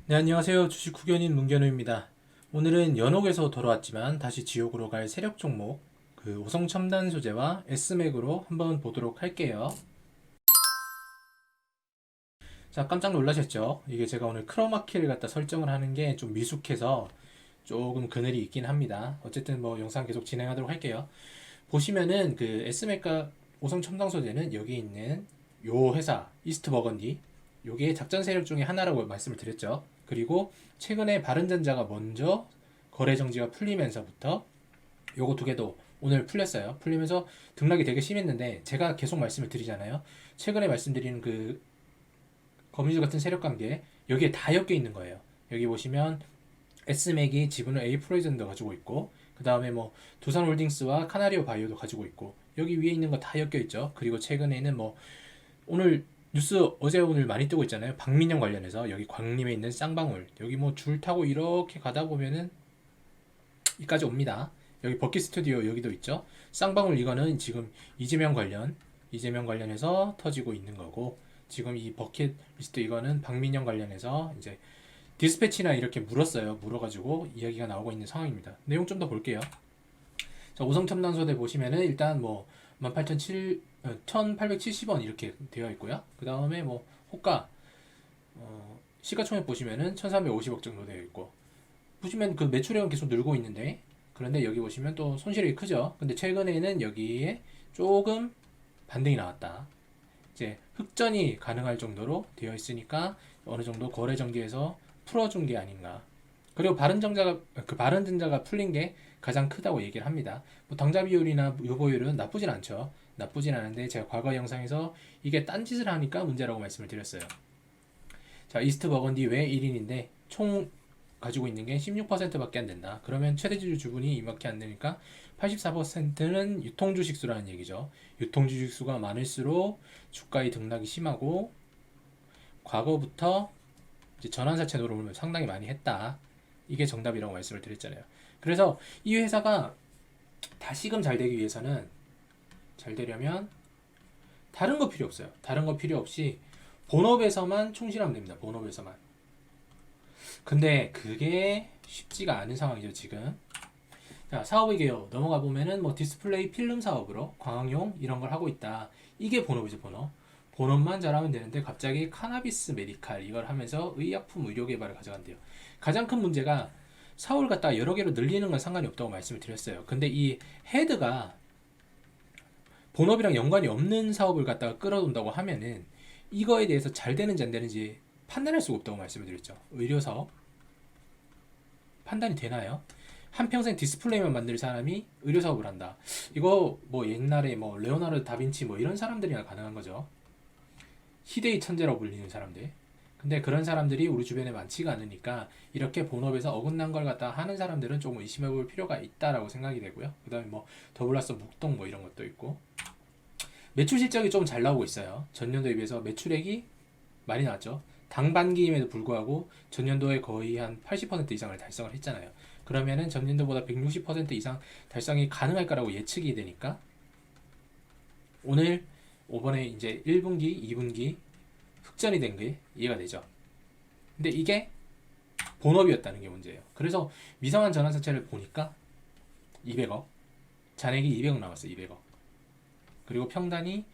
네, 안녕하세요. 주식 후견인 문견우입니다. 오늘은 연옥에서 돌아왔지만 다시 지옥으로 갈 세력 종목 그 오성 첨단 소재와 S맥으로 한번 보도록 할게요. 자, 깜짝 놀라셨죠? 이게 제가 오늘 크로마키를 갖다 설정을 하는 게 좀 미숙해서 조금 그늘이 있긴 합니다. 어쨌든 뭐 영상 계속 진행하도록 할게요. 보시면은 그 S맥과 오성 첨단 소재는 여기 있는 요 회사 이스트 버건디 요게 작전 세력 중에 하나라고 말씀을 드렸죠. 그리고 최근에 바른전자가 먼저 거래 정지가 풀리면서부터 요거 두 개도 오늘 풀렸어요. 풀리면서 등락이 되게 심했는데 제가 계속 말씀을 드리잖아요. 최근에 말씀드리는 그 거미줄 같은 세력 관계 여기에 다 엮여 있는 거예요. 여기 보시면 S맥이 지분을 A 프로이전도 가지고 있고 그 다음에 뭐 두산홀딩스와 카나리오 바이오도 가지고 있고 여기 위에 있는 거 다 엮여 있죠. 그리고 최근에는 뭐 오늘 뉴스 어제 오늘 많이 뜨고 있잖아요. 박민영 관련해서 여기 광림에 있는 쌍방울 여기 뭐 줄 타고 이렇게 가다 보면은 이까지 옵니다. 여기 버킷 스튜디오 여기도 있죠. 쌍방울 이거는 지금 이재명 관련 이재명 관련해서 터지고 있는 거고 지금 이 버킷 리스트 이거는 박민영 관련해서 이제 디스패치나 이렇게 물었어요. 물어가지고 이야기가 나오고 있는 상황입니다. 내용 좀 더 볼게요. 자, 오성첨단소대 보시면은 일단 뭐 18,700 어, 1870원 이렇게 되어 있고요. 그 다음에 뭐 호가 어, 시가총액 보시면은 1350억 정도 되어 있고 보시면 그 매출액은 계속 늘고 있는데 그런데 여기 보시면 또 손실이 크죠. 근데 최근에는 여기에 조금 반등이 나왔다. 이제 흑전이 가능할 정도로 되어 있으니까 어느 정도 거래 정지에서 풀어준 게 아닌가. 그리고 바른 정자가 그 바른전자가 풀린 게 가장 크다고 얘기를 합니다. 뭐 당자 비율이나 유보율은 나쁘진 않죠. 나쁘진 않은데 제가 과거 영상에서 이게 딴짓을 하니까 문제라고 말씀을 드렸어요. 자, 이스트 버건디 왜 1인인데 총 가지고 있는 게 16%밖에 안 된다. 그러면 최대주주 주분이 이밖에 안 되니까 84%는 유통 주식 수라는 얘기죠. 유통 주식 수가 많을수록 주가의 등락이 심하고 과거부터 전환사채 노름을 상당히 많이 했다. 이게 정답이라고 말씀을 드렸잖아요. 그래서 이 회사가 다시금 잘 되기 위해서는 잘 되려면 다른 거 필요 없어요. 다른 거 필요 없이 본업에서만 충실하면 됩니다. 본업에서만. 근데 그게 쉽지가 않은 상황이죠, 지금. 자, 사업의 개요 넘어가 보면은 뭐 디스플레이 필름 사업으로 광학용 이런 걸 하고 있다. 이게 본업이죠, 본업. 본업만 잘하면 되는데 갑자기 카나비스 메디칼 이걸 하면서 의약품 의료 개발을 가져간대요. 가장 큰 문제가 사업을 갖다가 여러 개로 늘리는 건 상관이 없다고 말씀을 드렸어요. 근데 이 헤드가 본업이랑 연관이 없는 사업을 갖다가 끌어온다고 하면은 이거에 대해서 잘 되는지 안 되는지 판단할 수가 없다고 말씀을 드렸죠. 의료 사업 판단이 되나요? 한평생 디스플레이만 만들 사람이 의료 사업을 한다. 이거 뭐 옛날에 뭐 레오나르도 다빈치 뭐 이런 사람들이나 가능한 거죠. 희대의 천재라고 불리는 사람들. 근데 그런 사람들이 우리 주변에 많지가 않으니까 이렇게 본업에서 어긋난 걸 갖다 하는 사람들은 조금 의심해 볼 필요가 있다라고 생각이 되고요. 그 다음에 뭐 더블라서 묵동 뭐 이런 것도 있고 매출 실적이 좀 잘 나오고 있어요. 전년도에 비해서 매출액이 많이 나왔죠. 당반기임에도 불구하고 전년도에 거의 한 80% 이상을 달성을 했잖아요. 그러면은 전년도보다 160% 이상 달성이 가능할 거라고 예측이 되니까 오늘 5번에 이제 1분기, 2분기 흑전이 된 게 이해가 되죠. 근데 이게 본업이었다는 게 문제예요. 그래서 미성한 전환사채를 보니까 200억, 잔액이 200억 나왔어요. 200억. 그리고 평단이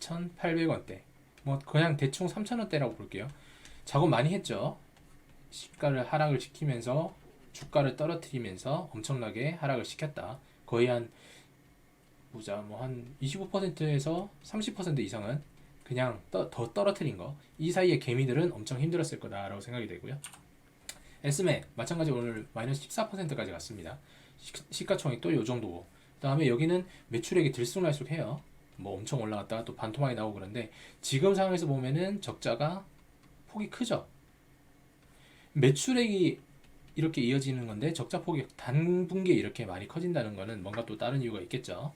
2,800원대. 뭐 그냥 대충 3,000원대라고 볼게요. 작업 많이 했죠. 시가를 하락을 시키면서 주가를 떨어뜨리면서 엄청나게 하락을 시켰다. 거의 한 보자 뭐 한 25%에서 30% 이상은 그냥 떠, 더 떨어뜨린 거. 이 사이에 개미들은 엄청 힘들었을 거다라고 생각이 되고요. 에스메 마찬가지 오늘 마이너스 14%까지 갔습니다. 시, 가총액도 요 정도고. 그 다음에 여기는 매출액이 들쑥날쑥해요. 뭐 엄청 올라갔다가 또 반토막이 나오고 그런데 지금 상황에서 보면은 적자가 폭이 크죠. 매출액이 이렇게 이어지는 건데 적자 폭이 단분기에 이렇게 많이 커진다는 거는 뭔가 또 다른 이유가 있겠죠.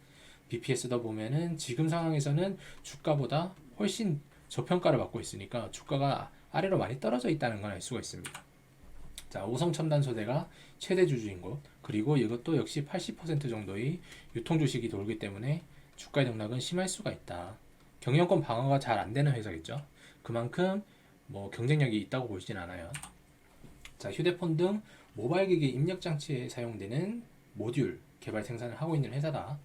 BPS도 보면은 지금 상황에서는 주가보다 훨씬 저평가를 받고 있으니까 주가가 아래로 많이 떨어져 있다는 걸 알 수가 있습니다. 자, 오성 첨단소대가 최대 주주인 곳, 그리고 이것도 역시 80% 정도의 유통 주식이 돌기 때문에 주가의 등락은 심할 수가 있다. 경영권 방어가 잘 안 되는 회사겠죠. 그만큼 뭐 경쟁력이 있다고 보시진 않아요. 자, 휴대폰 등 모바일 기기 입력 장치에 사용되는 모듈 개발 생산을 하고 있는 회사다.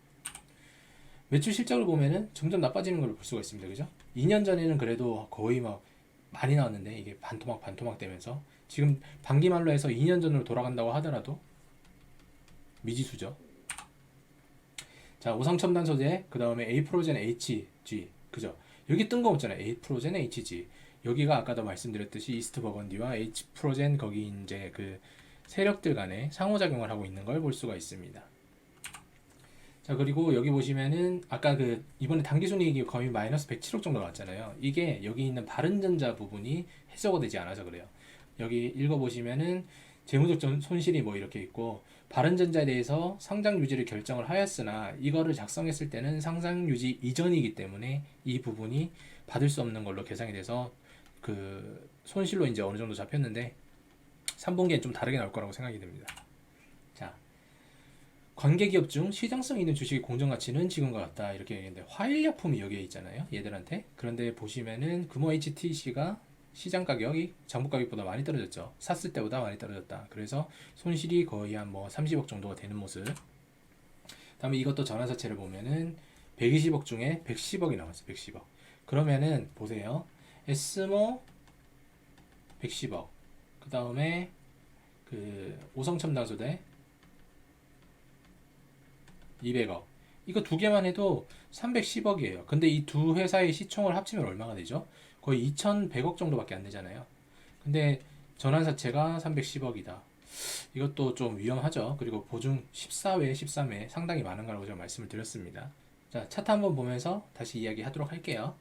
매출 실적을 보면은 점점 나빠지는 걸 볼 수가 있습니다. 그죠? 2년 전에는 그래도 거의 막 많이 나왔는데 이게 반토막 반토막 되면서 지금 반기 말로 해서 2년 전으로 돌아간다고 하더라도 미지수죠. 자, 오상첨단 소재, 그 다음에 A 프로젠 HG, 그죠? 여기 뜬금없잖아요. A 프로젠 HG. 여기가 아까도 말씀드렸듯이 이스트 버건디와 H 프로젠 거기 이제 그 세력들 간에 상호작용을 하고 있는 걸 볼 수가 있습니다. 자 그리고 여기 보시면은 아까 그 이번에 당기순이익이 거의 마이너스 107억 정도 나왔잖아요. 이게 여기 있는 바른전자 부분이 해소가 되지 않아서 그래요. 여기 읽어보시면은 재무적 전- 손실이 뭐 이렇게 있고 바른전자에 대해서 상장 유지를 결정을 하였으나 이거를 작성했을 때는 상장 유지 이전이기 때문에 이 부분이 받을 수 없는 걸로 계산이 돼서 그 손실로 이제 어느 정도 잡혔는데 3분기엔 좀 다르게 나올 거라고 생각이 됩니다. 자, 관계 기업 중 시장성 있는 주식의 공정 가치는 지금과 같다 이렇게 얘기했는데 화일약품이 여기에 있잖아요. 얘들한테. 그런데 보시면은 금호 HTC가 시장 가격이 장부 가격보다 많이 떨어졌죠. 샀을 때보다 많이 떨어졌다. 그래서 손실이 거의 한 뭐 30억 정도가 되는 모습. 다음에 이것도 전환사채를 보면은 120억 중에 110억이 나왔어요. 110억. 그러면은 보세요. 에스모 110억. 그 다음에 그 오성첨단소대 200억. 이거 두 개만 해도 310억이에요. 근데 이 두 회사의 시총을 합치면 얼마가 되죠? 거의 2,100억 정도밖에 안 되잖아요. 근데 전환사채가 310억이다. 이것도 좀 위험하죠. 그리고 보증 14회, 13회 상당히 많은 거라고 제가 말씀을 드렸습니다. 자, 차트 한번 보면서 다시 이야기 하도록 할게요.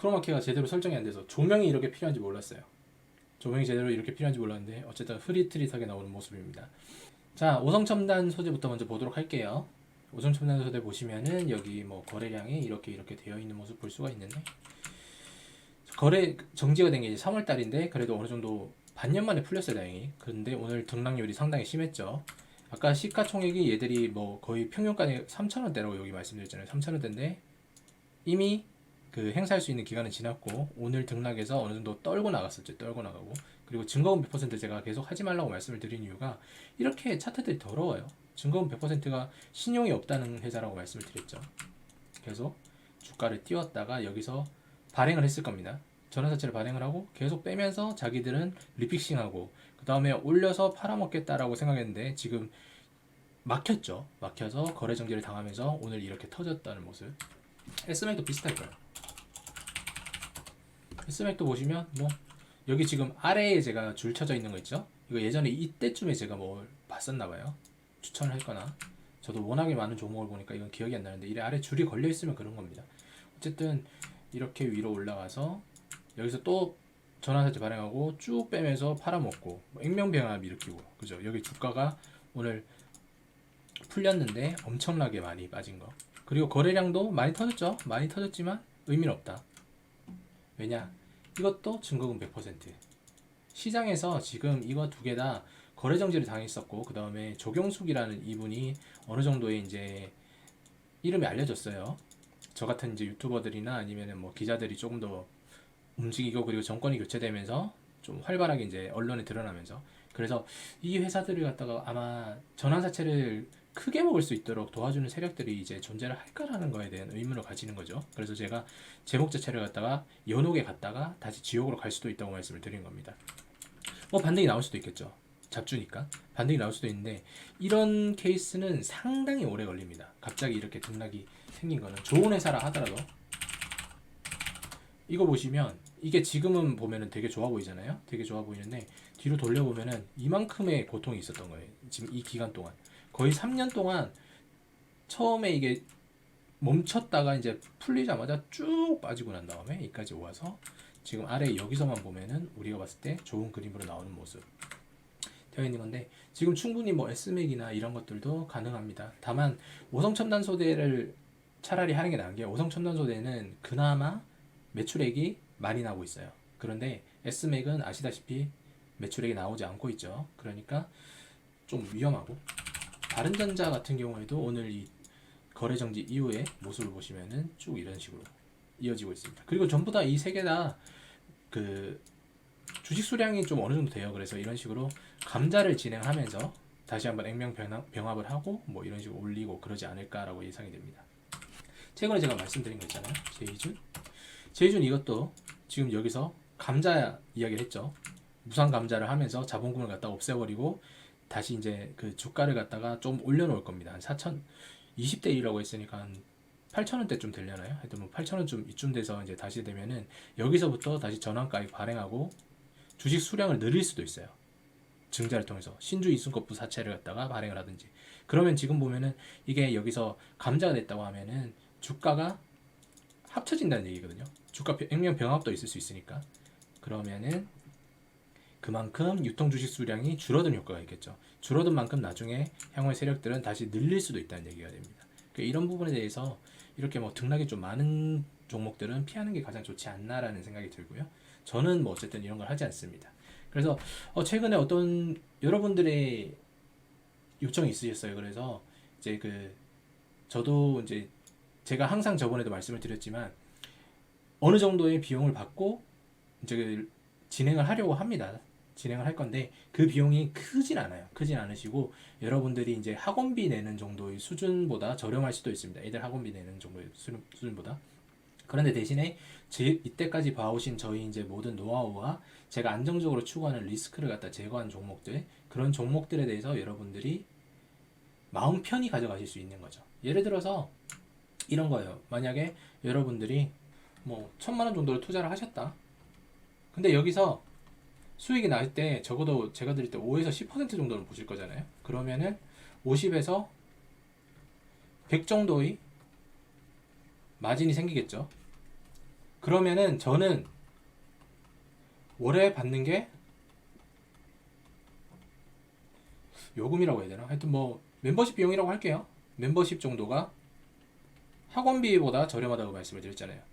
크로마키가 제대로 설정이 안 돼서 조명이 이렇게 필요한지 몰랐어요. 조명이 제대로 이렇게 필요한지 몰랐는데 어쨌든 흐릿흐릿하게 나오는 모습입니다. 자, 오성 첨단 소재부터 먼저 보도록 할게요. 오성 첨단 소재 보시면은 여기 뭐 거래량이 이렇게 이렇게 되어 있는 모습 볼 수가 있는데 거래 정지가 된게 이제 3월 달인데 그래도 어느 정도 반년 만에 풀렸어요, 다행히. 그런데 오늘 등락률이 상당히 심했죠. 아까 시가총액이 얘들이 뭐 거의 평균가에 3,000원대라고 여기 말씀드렸잖아요. 3,000원대인데 이미 그 행사할 수 있는 기간은 지났고 오늘 등락해서 어느 정도 떨고 나갔었죠. 떨고 나가고 그리고 증거금 100% 제가 계속 하지 말라고 말씀을 드린 이유가 이렇게 차트들이 더러워요. 증거금 100%가 신용이 없다는 회사라고 말씀을 드렸죠. 계속 주가를 띄웠다가 여기서 발행을 했을 겁니다. 전환사채를 발행을 하고 계속 빼면서 자기들은 리픽싱하고 그 다음에 올려서 팔아먹겠다라고 생각했는데 지금 막혔죠. 막혀서 거래 정지를 당하면서 오늘 이렇게 터졌다는 모습. S맥도 비슷할 거예요. S맥도 보시면 뭐 여기 지금 아래에 제가 줄 쳐져 있는 거 있죠? 이거 예전에 이때쯤에 제가 뭐 봤었나 봐요. 추천을 했거나 저도 워낙에 많은 종목을 보니까 이건 기억이 안 나는데 이 아래 줄이 걸려 있으면 그런 겁니다. 어쨌든 이렇게 위로 올라가서 여기서 또 전환사채 발행하고 쭉 빼면서 팔아먹고 뭐 액면병합 일으키고 그죠? 여기 주가가 오늘 풀렸는데 엄청나게 많이 빠진 거. 그리고 거래량도 많이 터졌죠. 많이 터졌지만 의미는 없다. 왜냐? 이것도 증거금 100%. 시장에서 지금 이거 두 개 다 거래 정지를 당했었고 그 다음에 조경숙이라는 이분이 어느 정도의 이제 이름이 알려졌어요. 저 같은 이제 유튜버들이나 아니면은 뭐 기자들이 조금 더 움직이고 그리고 정권이 교체되면서 좀 활발하게 이제 언론에 드러나면서 그래서 이 회사들을 갖다가 아마 전환사채를 크게 먹을 수 있도록 도와주는 세력들이 이제 존재를 할까라는 거에 대한 의문을 가지는 거죠. 그래서 제가 제목 자체를 갖다가 연옥에 갔다가 다시 지옥으로 갈 수도 있다고 말씀을 드린 겁니다. 뭐 반등이 나올 수도 있겠죠. 잡주니까 반등이 나올 수도 있는데 이런 케이스는 상당히 오래 걸립니다. 갑자기 이렇게 등락이 생긴 거는 좋은 회사라 하더라도 이거 보시면 이게 지금은 보면은 되게 좋아 보이잖아요. 되게 좋아 보이는데 뒤로 돌려 보면은 이만큼의 고통이 있었던 거예요. 지금 이 기간 동안 거의 3년 동안 처음에 이게 멈췄다가 이제 풀리자마자 쭉 빠지고 난 다음에 여기까지 와서 지금 아래 여기서만 보면은 우리가 봤을 때 좋은 그림으로 나오는 모습 되어 있는 건데 지금 충분히 뭐 S맥이나 이런 것들도 가능합니다. 다만 오성 첨단 소대를 차라리 하는 게 나은 게 오성 첨단 소대는 그나마 매출액이 많이 나고 있어요. 그런데 S맥은 아시다시피 매출액이 나오지 않고 있죠. 그러니까 좀 위험하고 다른전자 같은 경우에도 오늘 이 거래 정지 이후에 모습을 보시면은 쭉 이런 식으로 이어지고 있습니다. 그리고 전부 다 이 세 개 다 그 주식 수량이 좀 어느 정도 돼요. 그래서 이런 식으로 감자를 진행하면서 다시 한번 액면 병합- 병합을 하고 뭐 이런 식으로 올리고 그러지 않을까라고 예상이 됩니다. 최근에 제가 말씀드린 거 있잖아요. 제이준. 제이준 이것도 지금 여기서 감자 이야기를 했죠. 무상 감자를 하면서 자본금을 갖다 없애버리고 다시 이제 그 주가를 갖다가 좀 올려놓을 겁니다. 한 4천 20대 1이라고 했으니까 한 8천 원대쯤 되려나요? 하여튼 뭐 8천 원쯤 이쯤 돼서 이제 다시 되면은 여기서부터 다시 전환가액 발행하고 주식 수량을 늘릴 수도 있어요. 증자를 통해서 신주 이순kop부 사채를 갖다가 발행을 하든지 그러면 지금 보면은 이게 여기서 감자가 됐다고 하면은 주가가 합쳐진다는 얘기거든요. 주가 병- 액면 병합도 있을 수 있으니까 그러면은 그만큼 유통 주식 수량이 줄어든 효과가 있겠죠. 줄어든 만큼 나중에 향후의 세력들은 다시 늘릴 수도 있다는 얘기가 됩니다. 그러니까 이런 부분에 대해서 이렇게 뭐 등락이 좀 많은 종목들은 피하는 게 가장 좋지 않나라는 생각이 들고요. 저는 뭐 어쨌든 이런 걸 하지 않습니다. 그래서 어 최근에 어떤 여러분들의 요청이 있으셨어요. 그래서 이제 그 저도 이제 제가 항상 저번에도 말씀을 드렸지만 어느 정도의 비용을 받고 이제 그 진행을 하려고 합니다. 진행을 할 건데 그 비용이 크진 않아요. 크진 않으시고 여러분들이 이제 학원비 내는 정도의 수준보다 저렴할 수도 있습니다. 애들 학원비 내는 정도의 수준, 수준보다. 그런데 대신에 제 이때까지 봐오신 저희 이제 모든 노하우와 제가 안정적으로 추구하는 리스크를 갖다 제거한 종목들 그런 종목들에 대해서 여러분들이 마음 편히 가져가실 수 있는 거죠. 예를 들어서 이런 거예요. 만약에 여러분들이 뭐 천만 원 정도를 투자를 하셨다. 근데 여기서 수익이 날 때 적어도 제가 드릴 때 5에서 10% 정도는 보실 거잖아요. 그러면은 50에서 100 정도의 마진이 생기겠죠. 그러면은 저는 월에 받는 게 요금이라고 해야 되나? 하여튼 뭐 멤버십 비용이라고 할게요. 멤버십 정도가 학원비보다 저렴하다고 말씀을 드렸잖아요.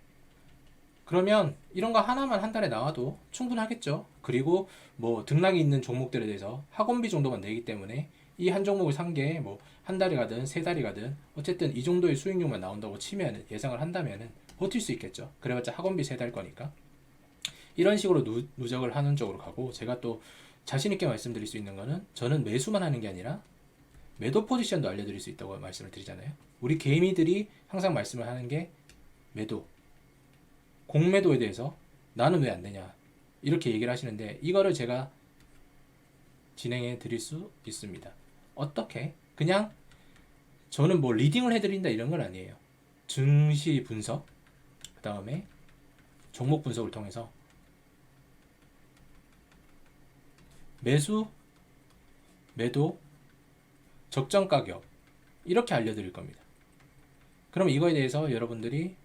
그러면 이런 거 하나만 한 달에 나와도 충분하겠죠. 그리고 뭐 등락이 있는 종목들에 대해서 학원비 정도만 내기 때문에 이 한 종목을 산 게 뭐 한 달이 가든 세 달이 가든 어쨌든 이 정도의 수익률만 나온다고 치면은 예상을 한다면은 버틸 수 있겠죠. 그래봤자 학원비 세 달 거니까. 이런 식으로 누, 누적을 하는 쪽으로 가고 제가 또 자신 있게 말씀드릴 수 있는 거는 저는 매수만 하는 게 아니라 매도 포지션도 알려드릴 수 있다고 말씀을 드리잖아요. 우리 개미들이 항상 말씀을 하는 게 매도, 공매도에 대해서 나는 왜 안 되냐 이렇게 얘기를 하시는데 이거를 제가 진행해 드릴 수 있습니다. 어떻게? 그냥 저는 뭐 리딩을 해드린다 이런 건 아니에요. 증시 분석, 그 다음에 종목 분석을 통해서 매수, 매도, 적정 가격 이렇게 알려드릴 겁니다. 그럼 이거에 대해서 여러분들이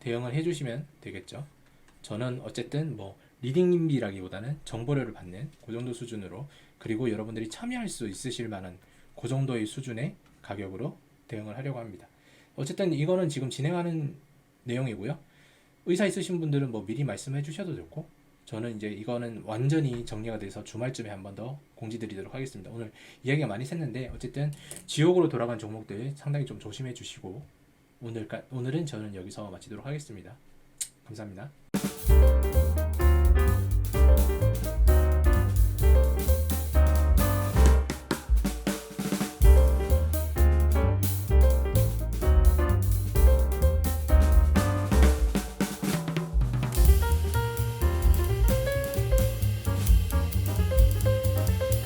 대응을 해주시면 되겠죠. 저는 어쨌든 뭐 리딩비라기보다는 정보료를 받는 그 정도 수준으로 그리고 여러분들이 참여할 수 있으실 만한 그 정도의 수준의 가격으로 대응을 하려고 합니다. 어쨌든 이거는 지금 진행하는 내용이고요. 의사 있으신 분들은 뭐 미리 말씀해 주셔도 좋고 저는 이제 이거는 완전히 정리가 돼서 주말쯤에 한 번 더 공지드리도록 하겠습니다. 오늘 이야기가 많이 샜는데 어쨌든 지옥으로 돌아간 종목들 상당히 좀 조심해 주시고 오늘 오늘은 저는 여기서 마치도록 하겠습니다. 감사합니다.